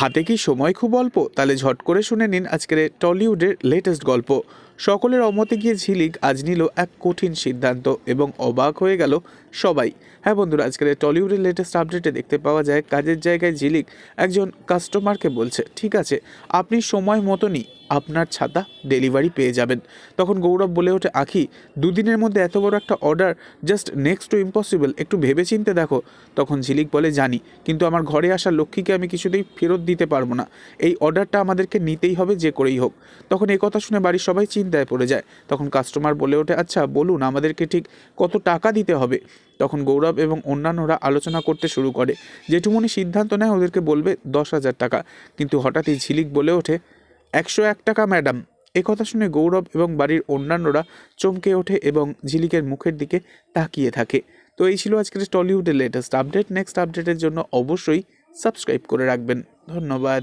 হাতে কি সময় খুব অল্প? তাহলে ঝট করে শুনে নিন আজকের টলিউডের লেটেস্ট গল্প। সকলের অমতে গিয়ে ঝিলিক আজ নিল এক কঠিন সিদ্ধান্ত এবং অবাক হয়ে গেল সবাই। হ্যাঁ বন্ধুরা, আজকের টলিউডের লেটেস্ট আপডেটে দেখতে পাওয়া যায়, কাজের জায়গায় ঝিলিক একজন কাস্টমারকে বলছে, ঠিক আছে, আপনি সময় মতনই আপনার ছাতা ডেলিভারি পেয়ে যাবেন। তখন গৌরব বলে ওঠে, আখি, দুদিনের মধ্যে এত বড় একটা order just next to impossible একটু ভেবে চিনতে দেখো। তখন ঝিলিক বলে, জানি, কিন্তু আমার ঘরে আসা লক্ষ্মীকে আমি কিছুতেই ফেরত দিতে পারব না। এই অর্ডারটা আমাদেরকে নিতেই হবে, যে করেই হোক। তখন এই কথা শুনে বাড়ির সবাই চিন্তায় পড়ে যায়। তখন কাস্টমার বলে ওঠে আচ্ছা বলুন, আমাদেরকে ঠিক কত টাকা দিতে হবে? তখন গৌরব এবং অন্যান্যরা আলোচনা করতে শুরু করে। জেঠুমনি সিদ্ধান্ত নেয়, ওদেরকে বলবে দশ হাজার টাকা। কিন্তু হঠাৎই ঝিলিক বলে ওঠে একশো এক টাকা, ম্যাডাম। এ কথা শুনে গৌরব এবং বাড়ির অন্যান্যরা চমকে ওঠে এবং ঝিলিকের মুখের দিকে তাকিয়ে থাকে। তো এই ছিল আজকের টলিউডের লেটেস্ট আপডেট নেক্সট আপডেটের জন্য অবশ্যই সাবস্ক্রাইব করে রাখবেন। ধন্যবাদ।